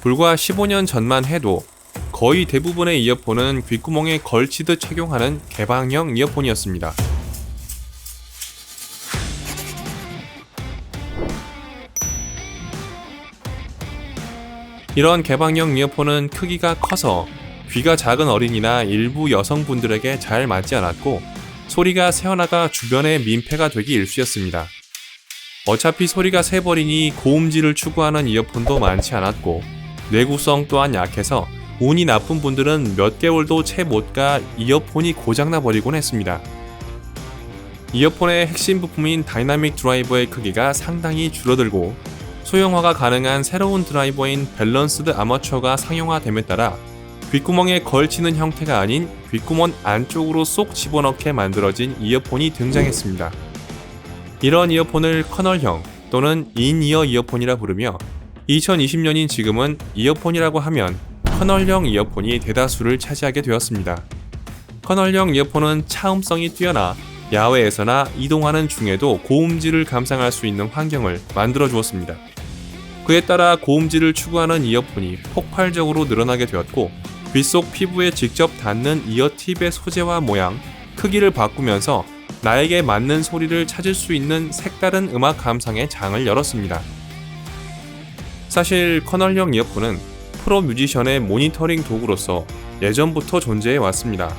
불과 15년 전만 해도 거의 대부분의 이어폰은 귓구멍에 걸치듯 착용하는 개방형 이어폰이었습니다. 이런 개방형 이어폰은 크기가 커서 귀가 작은 어린이나 일부 여성분들에게 잘 맞지 않았고 소리가 새어나가 주변에 민폐가 되기 일쑤였습니다. 어차피 소리가 새버리니 고음질을 추구하는 이어폰도 많지 않았고 내구성 또한 약해서 운이 나쁜 분들은 몇 개월도 채 못 가 이어폰이 고장나 버리곤 했습니다. 이어폰의 핵심 부품인 다이나믹 드라이버의 크기가 상당히 줄어들고 소형화가 가능한 새로운 드라이버인 밸런스드 아머처가 상용화됨에 따라 귓구멍에 걸치는 형태가 아닌 귓구멍 안쪽으로 쏙 집어넣게 만들어진 이어폰이 등장했습니다. 이런 이어폰을 커널형 또는 인이어 이어폰이라 부르며 2020년인 지금은 이어폰이라고 하면 커널형 이어폰이 대다수를 차지하게 되었습니다. 커널형 이어폰은 차음성이 뛰어나 야외에서나 이동하는 중에도 고음질을 감상할 수 있는 환경을 만들어 주었습니다. 그에 따라 고음질을 추구하는 이어폰이 폭발적으로 늘어나게 되었고 귓속 피부에 직접 닿는 이어 팁의 소재와 모양, 크기를 바꾸면서 나에게 맞는 소리를 찾을 수 있는 색다른 음악 감상의 장을 열었습니다. 사실 커널형 이어폰은 프로 뮤지션의 모니터링 도구로서 예전부터 존재해 왔습니다.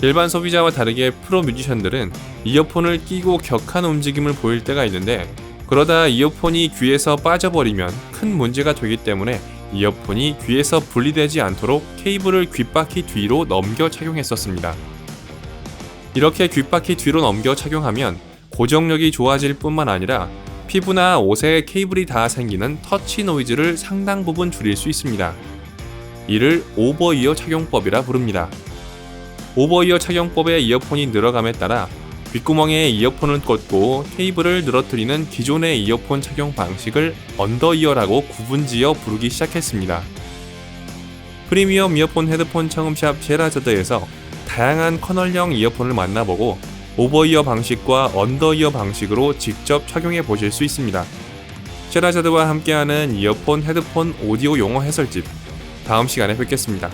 일반 소비자와 다르게 프로 뮤지션들은 이어폰을 끼고 격한 움직임을 보일 때가 있는데 그러다 이어폰이 귀에서 빠져버리면 큰 문제가 되기 때문에 이어폰이 귀에서 분리되지 않도록 케이블을 귓바퀴 뒤로 넘겨 착용했었습니다. 이렇게 귓바퀴 뒤로 넘겨 착용하면 고정력이 좋아질 뿐만 아니라 피부나 옷에 케이블이 닿아 생기는 터치 노이즈를 상당 부분 줄일 수 있습니다. 이를 오버이어 착용법이라 부릅니다. 오버이어 착용법의 이어폰이 늘어감에 따라 귓구멍에 이어폰을 꽂고 케이블을 늘어뜨리는 기존의 이어폰 착용 방식을 언더이어라고 구분지어 부르기 시작했습니다. 프리미엄 이어폰 헤드폰 청음샵 제라저드에서 다양한 커널형 이어폰을 만나보고 오버이어 방식과 언더이어 방식으로 직접 착용해 보실 수 있습니다. 제라저드와 함께하는 이어폰 헤드폰 오디오 용어 해설집 다음 시간에 뵙겠습니다.